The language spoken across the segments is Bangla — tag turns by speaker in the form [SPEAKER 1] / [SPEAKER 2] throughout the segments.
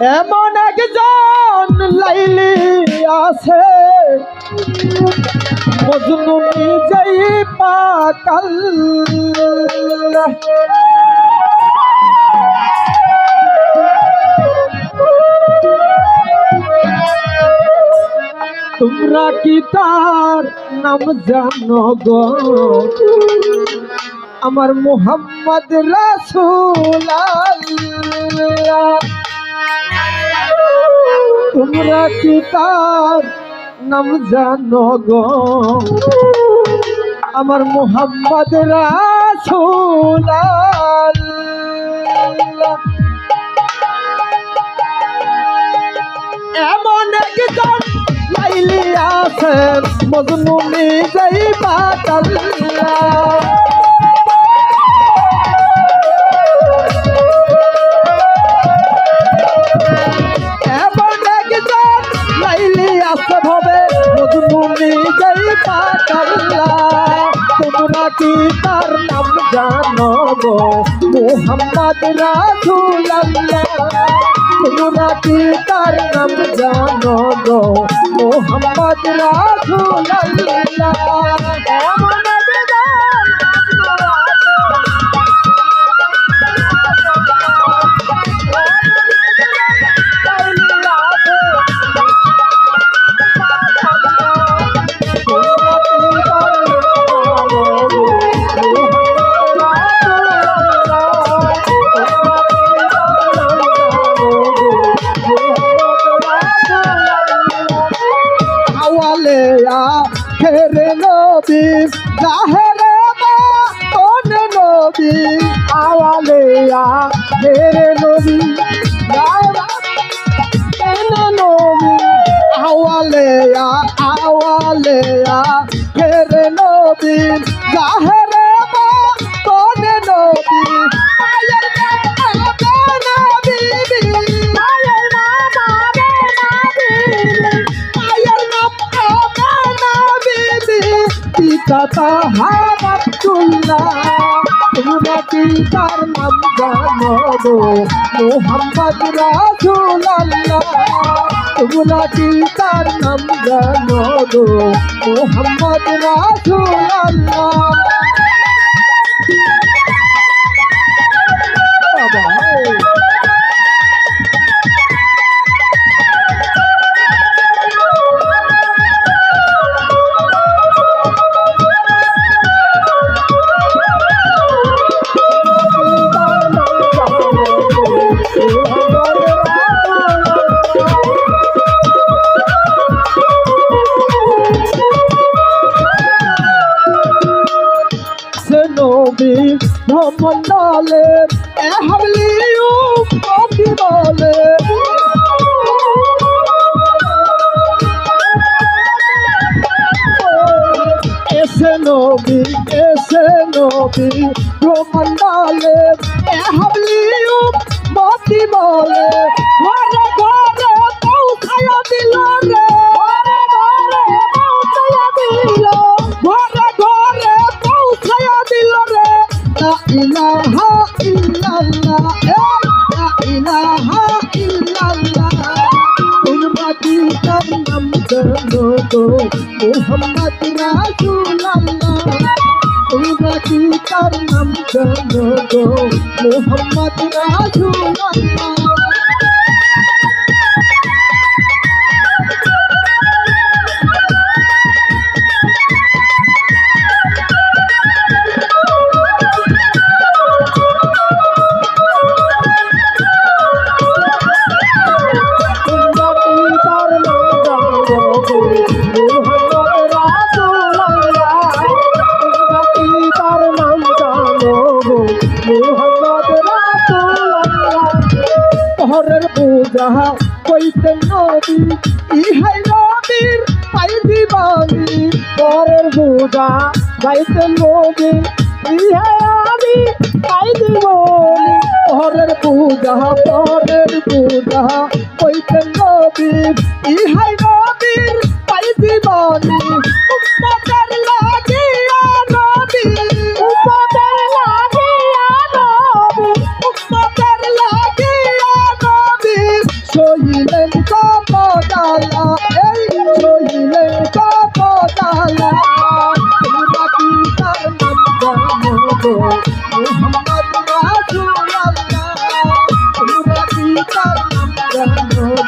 [SPEAKER 1] এমন একজন লাইলি আছে। মজনু নিজেই পাকাল তোমরা কি তার নাম জানো গো? আমার মোহাম্মদ রাসূল তোমরা কি তার নাম জানো গো? আমার মোহাম্মদ রাসূল এমন একজন লাইলি আছে মজনু নিজেই পাতাল্লা কি তার নাম জানো গো মোহাম্মদ রাসূলুল্লাহ তোমরা কি তার নাম জানো গো মোহাম্মদ রাসূলুল্লাহ নবী জাহেরে মা কোন নবী আওয়ালেয়া খেরে নবী। নবী আওয়ালেয়া আওয়ালেয়া খেরে নবী। জাহেরে মা কোন নবী মায়ের পিতা তাহার আব্দুল্লাহ তোমরা কি তার নাম জানো গো মোহাম্মদ রাসূলুল্লাহ তোমরা ভ্রমণ্ডলে এ হাবলিউ কবি বলে। এসে নবী এসে নবী ভ্রমণ্ডলে এ হাবলিউ মতি বলে। ইলাহা ইল্লাল্লাহ লা ইলাহা ইল্লাল্লাহ কি তার নাম জানো গো মোহাম্মদ রাসূলুল্লাহ কি তার নাম জানো গো মোহাম্মদ রাসূলুল্লাহ পহরের পূজা কইতে নবী, ইহাই নবীর পাই দিবানি পহরের পূজা গাইতে নবী, ইহাই আমি পাই দিবনি পহরের পূজা পহরের পূজা কইতে নবী, ইহাই নবীর পাই দিবানি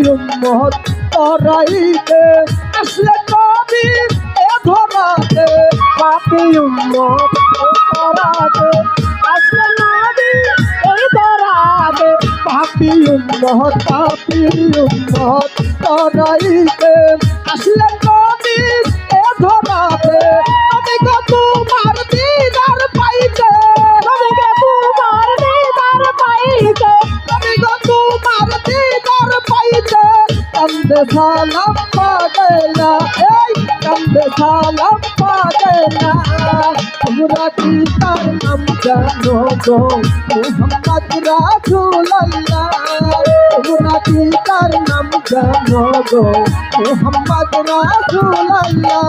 [SPEAKER 1] পাপি উম্মত তরাইতে, আসলে কবি এ ধরাতে পাপি উম্মত তরাতে, আসলে নবী এই ধরাতে পাপি উম্মত পাপি উম্মত তরাইতে, আসলে কান্দে সালাম পাগলা এই কান্দে সালাম পাগলা তোমরা কি তার নাম জানো গো? মোহাম্মদ রাসূলুল্লাহ। তোমরা কি তার নাম জানো গো? মোহাম্মদ রাসূলুল্লাহ।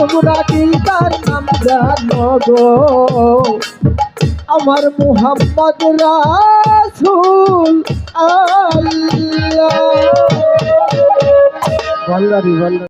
[SPEAKER 1] তোমরা কি তার নাম জানো গো। আমার মোহাম্মদ রাসূল আল্লাহ।